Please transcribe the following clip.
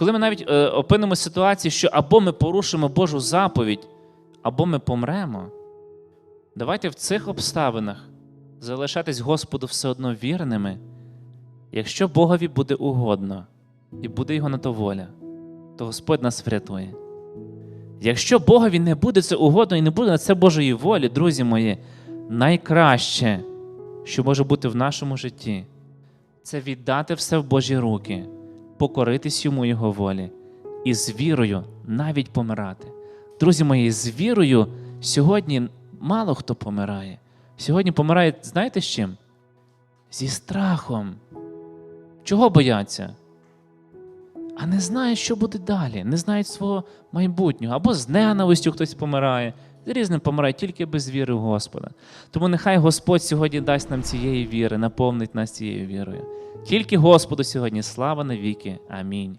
коли ми навіть е, опинимося в ситуації, що або ми порушимо Божу заповідь, або ми помремо, давайте в цих обставинах залишатись Господу все одно вірними, якщо Богові буде угодно і буде його на то воля, то Господь нас врятує. Якщо Богові не буде це угодно і не буде на це Божої волі, друзі мої, найкраще, що може бути в нашому житті, це віддати все в Божі руки, покоритись йому Його волі і з вірою навіть помирати. Друзі мої, з вірою сьогодні мало хто помирає. Сьогодні помирають, знаєте з чим? Зі страхом. Чого бояться? А не знають, що буде далі, не знають свого майбутнього. Або з ненавистю хтось помирає. Різним помирає тільки без віри в Господа. Тому нехай Господь сьогодні дасть нам цієї віри, наповнить нас цією вірою. Тільки Господу сьогодні слава навіки. Амінь.